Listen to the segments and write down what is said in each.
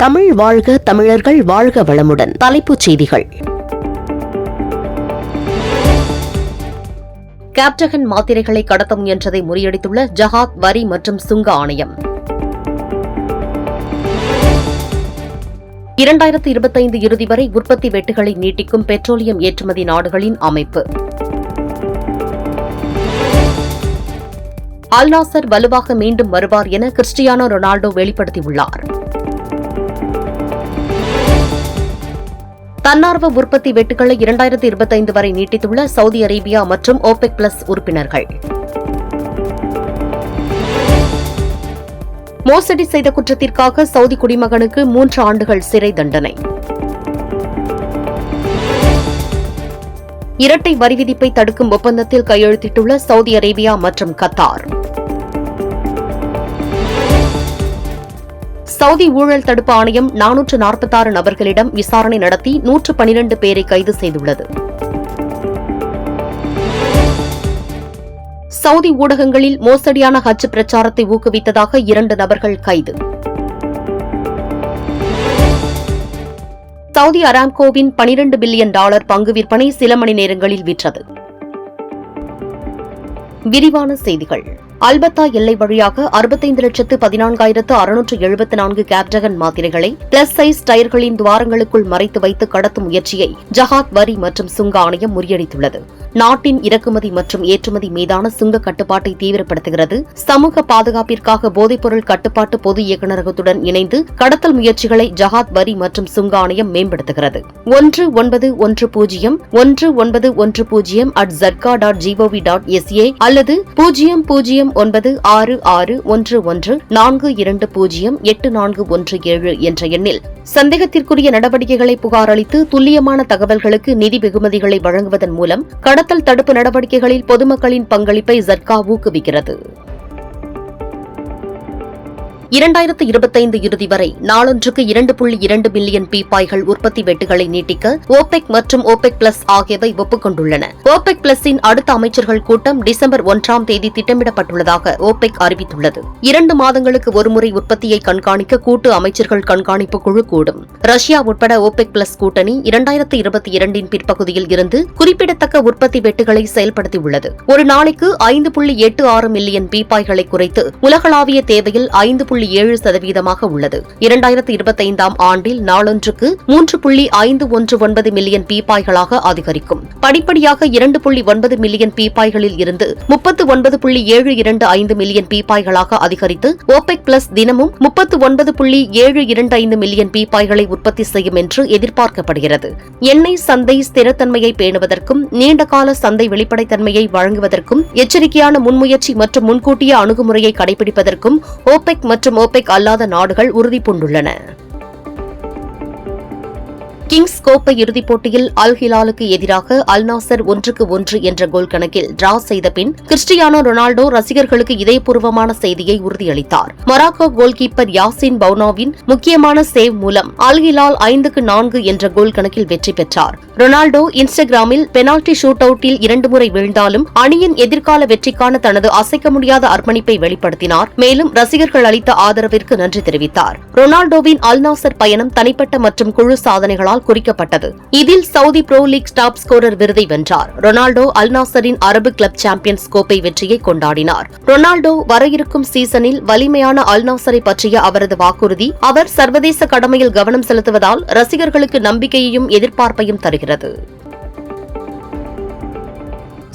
தமிழ் வாழ்க தமிழர்கள் வாழ்க வளமுடன். தலைப்புச் செய்திகள். கேப்டகன் மாத்திரைகளை கடத்த முயன்றதை முறியடித்துள்ள ஜஹாத் வரி மற்றும் சுங்க ஆணையம். இரண்டாயிரத்து இருபத்தைந்து இறுதி வரை உற்பத்தி வெட்டுகளை நீட்டிக்கும் பெட்ரோலியம் ஏற்றுமதி நாடுகளின் அமைப்பு. அல்நாசர் வலுவாக மீண்டும் வருவார் என கிறிஸ்டியானோ ரொனால்டோ வெளிப்படுத்தியுள்ளார். தன்னார்வ உற்பத்தி வெட்டுக்களை இரண்டாயிரத்து இருபத்தைந்து வரை நீட்டித்துள்ள சவுதி அரேபியா மற்றும் ஓபெக் பிளஸ் உறுப்பினர்கள். மோசடி செய்த குற்றத்திற்காக சவுதி குடிமகனுக்கு மூன்று ஆண்டுகள் சிறை தண்டனை. இரட்டை வரி விதிப்பை தடுக்கும் ஒப்பந்தத்தில் கையெழுத்திட்டுள்ள சவுதி அரேபியா மற்றும் கத்தார். சவுதி ஊழல் தடுப்பு ஆணையம் நானூற்று நாற்பத்தாறு நபர்களிடம் விசாரணை நடத்தி நூற்று பனிரண்டு பேரை கைது செய்துள்ளது. சவுதி ஊடகங்களில் மோசடியான ஹஜ் பிரச்சாரத்தை ஊக்குவித்ததாக இரண்டு நபர்கள் கைது. சவுதி அராம்கோவின் பனிரண்டு பில்லியன் டாலர் பங்கு விற்பனை சில மணி நேரங்களில் விற்றது. விரிவான செய்திகள். அல்பத்தா எல்லை வழியாக அறுபத்தைந்து லட்சத்து பதினான்காயிரத்து அறுநூற்று எழுபத்தி நான்கு கேப்டகன் மாத்திரைகளை பிளஸ் சைஸ் டயர்களின் துவாரங்களுக்குள் மறைத்து வைத்து கடத்தும் முயற்சியை ஜஹாத் வரி மற்றும் சுங்க ஆணையம் முறியடித்துள்ளது. நாட்டின் இறக்குமதி மற்றும் ஏற்றுமதி மீதான சுங்க கட்டுப்பாட்டை தீவிரப்படுத்துகிறது. சமூக பாதுகாப்பிற்காக போதைப்பொருள் கட்டுப்பாட்டு பொது இயக்குநரகத்துடன் இணைந்து கடத்தல் முயற்சிகளை ஜஹாத் வரி மற்றும் சுங்க ஆணையம் மேம்படுத்துகிறது. ஒன்று ஒன்பது ஒன்று பூஜ்ஜியம் ஒன்று ஒன்பது ஒன்று பூஜ்ஜியம் at ஜர்கா dot G O V dot SA அல்லது பூஜ்ஜியம் பூஜ்ஜியம் ஒன்பது ஆறு ஆறு ஒன்று ஒன்று நான்கு இரண்டு பூஜ்ஜியம் எட்டு நான்கு ஒன்று ஏழு என்ற எண்ணில். சந்தேகத்திற்குரிய நடவடிக்கைகளை புகாரளித்து துல்லியமான தகவல்களுக்கு நிதி வெகுமதிகளை வழங்குவதன் மூலம் கடன் கடத்தல் தடுப்பு நடவடிக்கைகளில் பொதுமக்களின் பங்களிப்பை ஜர்கா ஊக்குவிக்கிறது. இரண்டாயிரத்து இருபத்தைந்து இறுதி வரை நாளொன்றுக்கு இரண்டு புள்ளி இரண்டு மில்லியன் பீப்பாய்கள் உற்பத்தி வெட்டுகளை நீட்டிக்க ஓபெக் மற்றும் ஓபெக் பிளஸ் ஆகியவை ஒப்புக்கொண்டுள்ளன. ஓபெக் பிளஸின் அடுத்த அமைச்சர்கள் கூட்டம் டிசம்பர் ஒன்றாம் தேதி திட்டமிடப்பட்டுள்ளதாக ஓபெக் அறிவித்துள்ளது. இரண்டு மாதங்களுக்கு ஒருமுறை உற்பத்தியை கண்காணிக்க கூட்டு அமைச்சர்கள் கண்காணிப்பு குழு கூடும். ரஷ்யா உட்பட ஓபெக் பிளஸ் கூட்டணி இரண்டாயிரத்து இருபத்தி இரண்டின் பிற்பகுதியில் இருந்து குறிப்பிடத்தக்க உற்பத்தி வெட்டுகளை செயல்படுத்தியுள்ளது. ஒரு நாளைக்கு ஐந்து புள்ளி எட்டு ஆறு மில்லியன் பீப்பாய்களை குறைத்து உலகளாவிய தேவையில் ஐந்து புள்ளி புள்ளி ஏழு சதவீதமாக உள்ளது. இரண்டாயிரத்தி இருபத்தைந்தாம் ஆண்டில் நாளொன்றுக்கு மூன்று புள்ளி ஐந்து ஒன்று ஒன்பது மில்லியன் பீப்பாய்களாக அதிகரிக்கும். படிப்படியாக இரண்டு புள்ளி ஒன்பது மில்லியன் பீப்பாய்களில் இருந்து முப்பத்து ஒன்பது புள்ளி ஏழு இரண்டு ஐந்து மில்லியன் பீப்பாய்களாக அதிகரித்து ஓபெக் பிளஸ் தினமும் முப்பத்து ஒன்பது புள்ளி ஏழு இரண்டு ஐந்து மில்லியன் பீப்பாய்களை உற்பத்தி செய்யும் என்று எதிர்பார்க்கப்படுகிறது. எண்ணெய் சந்தை ஸ்திரத்தன்மையை பேணுவதற்கும் நீண்டகால சந்தை வெளிப்படைத்தன்மையை வழங்குவதற்கும் எச்சரிக்கையான முன்முயற்சி மற்றும் முன்கூட்டிய அணுகுமுறையை கடைபிடிப்பதற்கும் ஓபெக் மற்றும் ஓபெக் அல்லாத நாடுகள் உறுதிபூண்டுள்ளன. கிங்ஸ் கோப்பை இறுதிப் போட்டியில் அல் ஹிலாலுக்கு எதிராக அல் நாசர் ஒன்றுக்கு ஒன்று என்ற கோல் கணக்கில் டிரா செய்த பின் கிறிஸ்டியானோ ரொனால்டோ ரசிகர்களுக்கு இதயபூர்வமான செய்தியை உறுதியளித்தார். மொராக்கோ கோல்கீப்பர் யாசின் பவுனாவின் முக்கியமான சேவ் மூலம் அல் ஹிலால் ஐந்துக்கு நான்கு என்ற கோல் கணக்கில் வெற்றி பெற்றார். ரொனால்டோ இன்ஸ்டாகிராமில் பெனால்டி ஷூட் அவுட்டில் இரண்டு முறை வீழ்ந்தாலும் அணியின் எதிர்கால வெற்றிக்கான தனது அசைக்க முடியாத அர்ப்பணிப்பை வெளிப்படுத்தினார். மேலும் ரசிகர்கள் அளித்த ஆதரவிற்கு நன்றி தெரிவித்தார். ரொனால்டோவின் அல் நாசர் பயணம் தனிப்பட்ட மற்றும் குழு சாதனைகளால் குறிக்கப்பட்டது. இதில் Saudi pro league top scorer விருதை வென்றார். ரொனால்டோ அல்நாசரின் அரபு கிளப் சாம்பியன்ஸ் கோப்பை வெற்றியை கொண்டாடினார். ரொனால்டோ வர இருக்கும் சீசனில் வலிமையான அல்நாசரை பற்றிய அவரது வாக்குறுதி அவர் சர்வதேச கடமையில் கவனம் செலுத்துவதால் ரசிகர்களுக்கு நம்பிக்கையையும் எதிர்பார்ப்பையும் தருகிறது.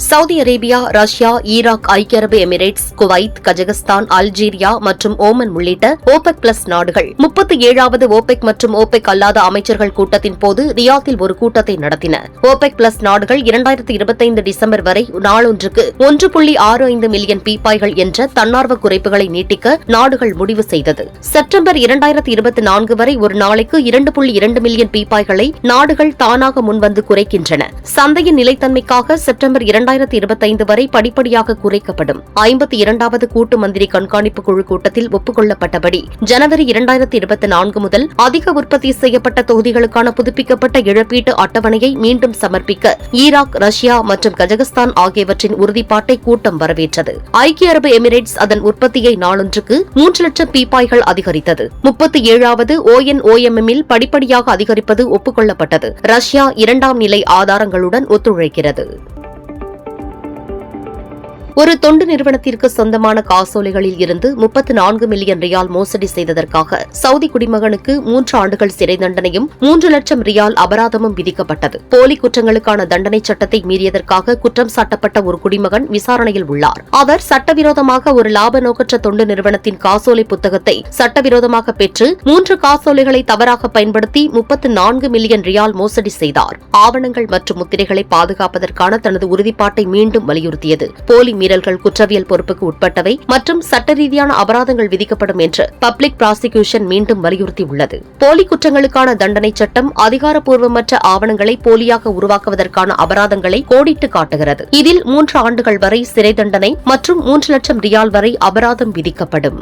சவுதி அரேபியா ரஷ்யா ஈராக் ஐக்கிய அரபு எமிரேட்ஸ் குவைத் கஜகஸ்தான் அல்ஜீரியா மற்றும் ஓமன் உள்ளிட்ட ஓபெக் பிளஸ் நாடுகள். முப்பத்தி ஏழாவது ஓபெக் மற்றும் ஓபெக் அல்லாத அமைச்சர்கள் கூட்டத்தின் போது ரியாத்தில் ஒரு கூட்டத்தை நடத்தின. ஓபெக் பிளஸ் நாடுகள் இரண்டாயிரத்தி இருபத்தைந்து டிசம்பர் வரை நாளொன்றுக்கு ஒன்று புள்ளி ஆறு ஐந்து மில்லியன் பீப்பாய்கள் என்ற தன்னார்வ குறைப்புகளை நீட்டிக்க நாடுகள் முடிவு செய்தது. செப்டம்பர் இரண்டாயிரத்தி இருபத்தி நான்கு வரை ஒரு நாளைக்கு இரண்டு புள்ளி இரண்டு மில்லியன் பீப்பாய்களை நாடுகள் தானாக முன்வந்து குறைக்கின்றன. சந்தையின் நிலைத்தன்மைக்காக செப்டம்பர் இரண்டு இரண்டாயிரத்தி இருபத்தைந்து வரை படிப்படியாக குறைக்கப்படும். ஐம்பத்தி இரண்டாவது கூட்டு மந்திரி கண்காணிப்பு குழு கூட்டத்தில் ஒப்புக்கொள்ளப்பட்டபடி ஜனவரி இரண்டாயிரத்தி இருபத்தி நான்கு முதல் அதிக உற்பத்தி செய்யப்பட்ட தொகுதிகளுக்கான புதுப்பிக்கப்பட்ட இழப்பீட்டு அட்டவணையை மீண்டும் சமர்ப்பிக்க ஈராக் ரஷ்யா மற்றும் கஜகஸ்தான் ஆகியவற்றின் உறுதிப்பாட்டை கூட்டம் வரவேற்றது. ஐக்கிய அரபு எமிரேட்ஸ் அதன் உற்பத்தியை நாளொன்றுக்கு மூன்று லட்சம் பீப்பாய்கள் அதிகரித்தது. முப்பத்தி ஏழாவது ONOMM இல் படிப்படியாக அதிகரிப்பது ஒப்புக்கொள்ளப்பட்டது. ரஷ்யா இரண்டாம் நிலை ஆதாரங்களுடன் ஒத்துழைக்கிறது. ஒரு தொண்டு நிறுவனத்திற்கு சொந்தமான காசோலைகளில் இருந்து முப்பத்தி நான்கு மில்லியன் ரியால் மோசடி செய்ததற்காக சவுதி குடிமகனுக்கு மூன்று ஆண்டுகள் சிறை தண்டனையும் மூன்று லட்சம் ரியால் அபராதமும் விதிக்கப்பட்டது. போலி குற்றங்களுக்கான தண்டனை சட்டத்தை மீறியதற்காக குற்றம் சாட்டப்பட்ட ஒரு குடிமகன் விசாரணையில் உள்ளார். அவர் சட்டவிரோதமாக ஒரு லாப நோக்கற்ற தொண்டு நிறுவனத்தின் காசோலை புத்தகத்தை சட்டவிரோதமாக பெற்று மூன்று காசோலைகளை தவறாக பயன்படுத்தி முப்பத்து நான்கு மில்லியன் ரியால் மோசடி செய்தார். ஆவணங்கள் மற்றும் முத்திரைகளை பாதுகாப்பதற்கான தனது உறுதிப்பாட்டை மீண்டும் வலியுறுத்தியது. போலி மீறல்கள் குற்றவியல் பொறுப்புக்கு உட்பட்டவை மற்றும் சட்ட ரீதியான அபராதங்கள் விதிக்கப்படும் என்று பப்ளிக் ப்ராசிக்யூஷன் மீண்டும் வலியுறுத்தியுள்ளது. போலி குற்றங்களுக்கான தண்டனை சட்டம் அதிகாரப்பூர்வமற்ற ஆவணங்களை போலியாக உருவாக்குவதற்கான அபராதங்களை கோடிட்டு காட்டுகிறது. இதில் மூன்று ஆண்டுகள் வரை சிறை தண்டனை மற்றும் மூன்று லட்சம் ரியால் வரை அபராதம் விதிக்கப்படும்.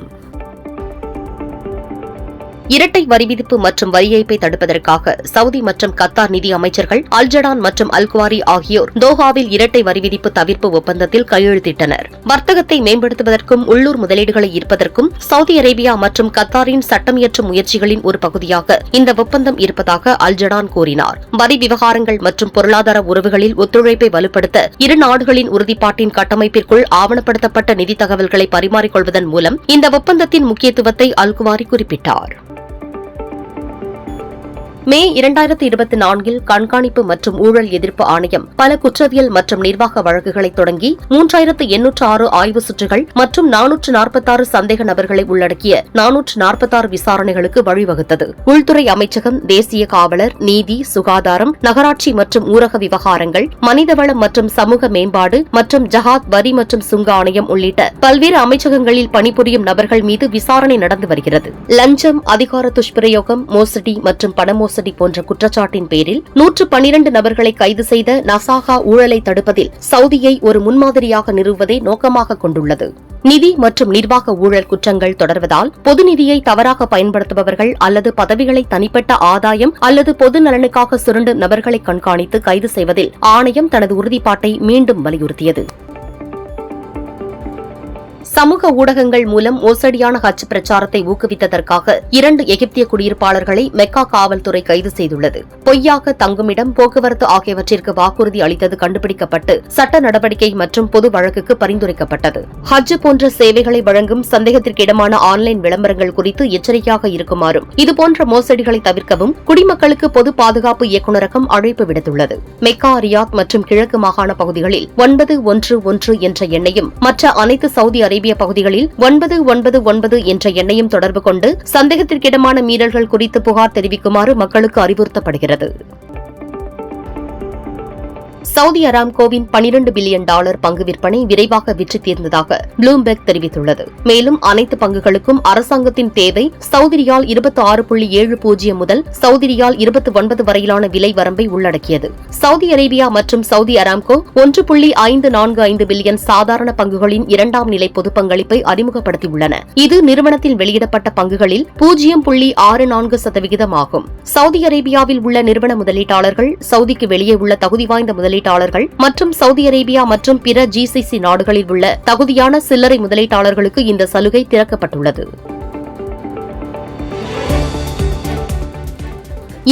இரட்டை வரி விதிப்பு மற்றும் வரி ஏய்ப்பை தடுப்பதற்காக சவுதி மற்றும் கத்தார் நிதி அமைச்சர்கள் அல்ஜடான் மற்றும் அல்குவாரி ஆகியோர் தோஹாவில் இரட்டை வரி விதிப்பு தவிர்ப்பு ஒப்பந்தத்தில் கையெழுத்திட்டனர். வர்த்தகத்தை மேம்படுத்துவதற்கும் உள்ளூர் முதலீடுகளை ஈர்ப்பதற்கும் சவுதி அரேபியா மற்றும் கத்தாரின் சட்டமியற்றும் முயற்சிகளின் ஒரு பகுதியாக இந்த ஒப்பந்தம் இருப்பதாக அல்ஜடான் கூறினார். வரி விவகாரங்கள் மற்றும் பொருளாதார உறவுகளில் ஒத்துழைப்பை வலுப்படுத்த இரு நாடுகளின் உறுதிப்பாட்டின் கட்டமைப்பிற்குள் ஆவணப்படுத்தப்பட்ட நிதி தகவல்களை பரிமாறிக்கொள்வதன் மூலம் இந்த ஒப்பந்தத்தின் முக்கியத்துவத்தை அல்குவாரி குறிப்பிட்டார். மே இரண்டாயிரத்தி இருபத்தி நான்கில் கண்காணிப்பு மற்றும் ஊழல் எதிர்ப்பு ஆணையம் பல குற்றவியல் மற்றும் நிர்வாக வழக்குகளை தொடங்கி மூன்றாயிரத்து எண்ணூற்று ஆறு ஆய்வு சுற்றுகள் மற்றும் நானூற்று நாற்பத்தாறு சந்தேக நபர்களை உள்ளடக்கிய நானூற்று நாற்பத்தாறு விசாரணைகளுக்கு வழிவகுத்தது. உள்துறை அமைச்சகம் தேசிய காவலர் நீதி சுகாதாரம் நகராட்சி மற்றும் ஊரக விவகாரங்கள் மனிதவளம் மற்றும் சமூக மேம்பாடு மற்றும் ஜஹாத் வரி மற்றும் சுங்க ஆணையம் உள்ளிட்ட பல்வேறு அமைச்சகங்களில் பணிபுரியும் நபர்கள் மீது விசாரணை நடந்து வருகிறது. லஞ்சம் அதிகார துஷ்பிரயோகம் மோசடி மற்றும் பணமோசடி மோசடி போன்ற குற்றச்சாட்டின் பேரில் நூற்று பனிரண்டு நபர்களை கைது செய்த நசாகா ஊழலை தடுப்பதில் சவுதியை ஒரு முன்மாதிரியாக நிறுவுவதை நோக்கமாக கொண்டுள்ளது. நிதி மற்றும் நிர்வாக ஊழல் குற்றங்கள் தொடர்வதால் பொது நிதியை தவறாக பயன்படுத்துபவர்கள் அல்லது பதவிகளை தனிப்பட்ட ஆதாயம் அல்லது பொது நலனுக்காக சுரண்டும் நபர்களை கண்காணித்து கைது செய்வதில் ஆணையம் தனது உறுதிப்பாட்டை மீண்டும் வலியுறுத்தியது. சமூக ஊடகங்கள் மூலம் மோசடியான ஹஜ் பிரச்சாரத்தை ஊக்குவித்ததற்காக இரண்டு எகிப்திய குடியிருப்பாளர்களை மெக்கா காவல்துறை கைது செய்துள்ளது. பொய்யாக தங்குமிடம் போக்குவரத்து ஆகியவற்றிற்கு வாக்குறுதி அளித்தது கண்டுபிடிக்கப்பட்டு சட்ட நடவடிக்கை மற்றும் பொது வழக்குக்கு பரிந்துரைக்கப்பட்டது. ஹஜ் போன்ற சேவைகளை வழங்கும் சந்தேகத்திற்கிடமான ஆன்லைன் விளம்பரங்கள் குறித்து எச்சரிக்கையாக இருக்குமாறும் இதுபோன்ற மோசடிகளை தவிர்க்கவும் குடிமக்களுக்கு பொது பாதுகாப்பு இயக்குநரகம் அழைப்பு விடுத்துள்ளது. மெக்கா ரியாத் மற்றும் கிழக்கு மாகாண பகுதிகளில் ஒன்பது ஒன்று ஒன்று என்ற எண்ணையும் மற்ற அனைத்து சவுதி அரேபிய பகுதிகளில் ஒன்பது ஒன்பது ஒன்பது என்ற எண்ணையும் தொடர்பு கொண்டு சந்தேகத்திற்கிடமான மீறல்கள் குறித்து புகார் தெரிவிக்குமாறு மக்களுக்கு அறிவுறுத்தப்படுகிறது. சவுதி அராம்கோவின் 12 பில்லியன் டாலர் பங்கு விற்பனை விரைவாக விற்று தீர்ந்ததாக ப்ளூம்பெர்க் தெரிவித்துள்ளது. மேலும் அனைத்து பங்குகளுக்கும் அரசாங்கத்தின் தேவை சவுதிரியால் இருபத்தி ஆறு புள்ளி ஏழு பூஜ்ஜியம் முதல் சவுதிரியால் இருபத்தி ஒன்பது வரையிலான விலை வரம்பை உள்ளடக்கியது. சவுதி அரேபியா மற்றும் சவுதி அராம்கோ ஒன்று புள்ளி ஐந்து நான்கு ஐந்து பில்லியன் சாதாரண பங்குகளின் இரண்டாம் நிலை பொது பங்களிப்பை அறிமுகப்படுத்தியுள்ளன. இது நிறுவனத்தில் வெளியிடப்பட்ட பங்குகளில் பூஜ்ஜியம் புள்ளி ஆறு நான்கு சதவிகிதம் ஆகும் சவுதி அரேபியாவில் உள்ள நிறுவன முதலீட்டாளர்கள் சவுதிக்கு வெளியே உள்ள தகுதி வாய்ந்த முதலீட்டாளர்கள் மற்றும் சவுதி அரேபியா மற்றும் பிற ஜிசிசி நாடுகளில் உள்ள தகுதியான சில்லறை முதலீட்டாளர்களுக்கு இந்த சலுகை திறக்கப்பட்டுள்ளது.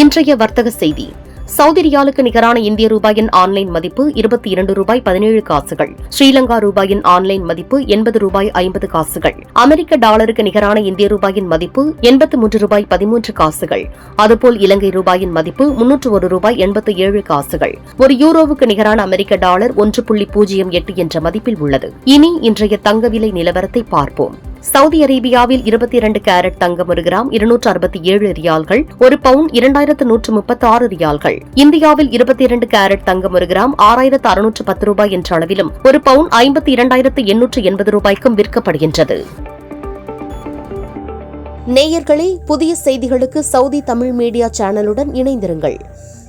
இன்றைய வர்த்தக செய்தி. சவுதி ரியாலுக்கு நிகரான இந்திய ரூபாயின் ஆன்லைன் மதிப்பு இருபத்தி இரண்டு ரூபாய் பதினேழு காசுகள். ஸ்ரீலங்கா ரூபாயின் ஆன்லைன் மதிப்பு எண்பது ரூபாய் ஐம்பது காசுகள். அமெரிக்க டாலருக்கு நிகரான இந்திய ரூபாயின் மதிப்பு எண்பத்து மூன்று ரூபாய் பதிமூன்று காசுகள். அதுபோல் இலங்கை ரூபாயின் மதிப்பு முன்னூற்று ஒரு ரூபாய் எண்பத்து ஏழு காசுகள். ஒரு யூரோவுக்கு நிகரான அமெரிக்க டாலர் ஒன்று புள்ளி பூஜ்ஜியம் எட்டு என்ற மதிப்பில் உள்ளது. இனி இன்றைய தங்க விலை நிலவரத்தை பார்ப்போம். சவுதி அரேபியாவில் இருபத்தி இரண்டு கேரட் தங்கம் ஒரு கிராம் இருநூற்று அறுபத்தி ஏழு ரியால்கள் ஒரு பவுன் இரண்டாயிரத்து நூற்று முப்பத்தி ஆறு ரியால்கள். இந்தியாவில் இருபத்தி இரண்டு கேரட் தங்கம் ஒரு கிராம் ஆறாயிரத்து அறுநூற்று பத்து ரூபாய் என்ற அளவிலும் ஒரு பவுன் ஐம்பத்தி இரண்டாயிரத்து எண்ணூற்று எண்பது ரூபாய்க்கும் விற்கப்படுகின்றது. நேயர்களே புதிய செய்திகளுக்கு சவுதி தமிழ் மீடியா சேனலுடன் இணைந்திருங்கள்.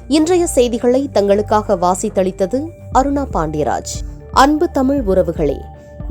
இன்றைய செய்திகளை தங்களுக்காக வாசித்தளித்தது அருணா பாண்டியராஜ். அன்பு தமிழ் உறவுகளே